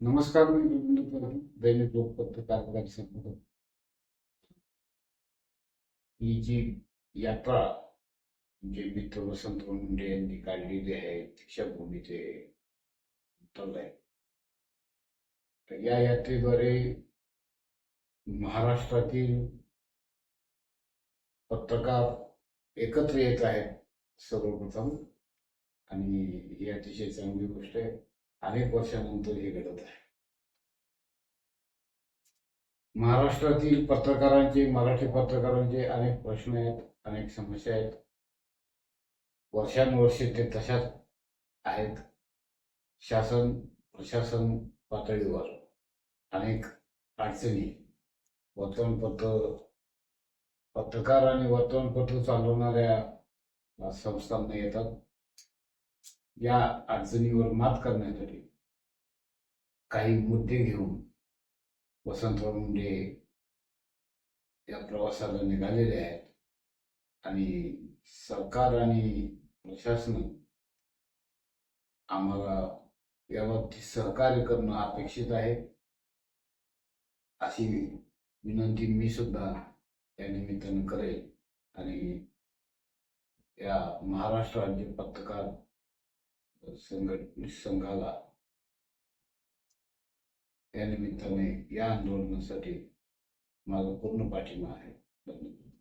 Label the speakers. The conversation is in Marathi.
Speaker 1: नमस्कार मी विनोद दैनिक लोकपत्रकार पत्रकार ही जी यात्रा जे मित्र वसंत मुंडे यांनी काढलेली आहे दीक्षाभूमी ते आहे तर या यात्रेद्वारे महाराष्ट्रातील पत्रकार एकत्र येत आहेत सर्वप्रथम. आणि ही अतिशय चांगली गोष्ट आहे. अनेक वर्षानंतर हे घडत आहे. महाराष्ट्रातील पत्रकारांचे मराठी पत्रकारांचे अनेक प्रश्न आहेत अनेक समस्या आहेत. वर्षानुवर्षे ते तशाच आहेत. शासन प्रशासन पातळीवर अनेक अडचणी वर्तमानपत्र पत्रकार आणि वर्तमानपत्र चालवणाऱ्या संस्थांना येतात. या अडचणीवर मात करण्यासाठी काही मुद्दे घेऊन वसंतराव मुंडे या प्रवासाला निघालेले आहेत. आणि सरकार आणि प्रशासन आम्हाला याबाबतीत सहकार्य करणं अपेक्षित आहे. अशी विनंती मी सुद्धा या निमित्तानं करेल. आणि या महाराष्ट्र राज्य पत्रकार संघट संघाला या निमित्ताने या आंदोलनासाठी माझा पूर्ण पाठिंबा आहे. धन्यवाद.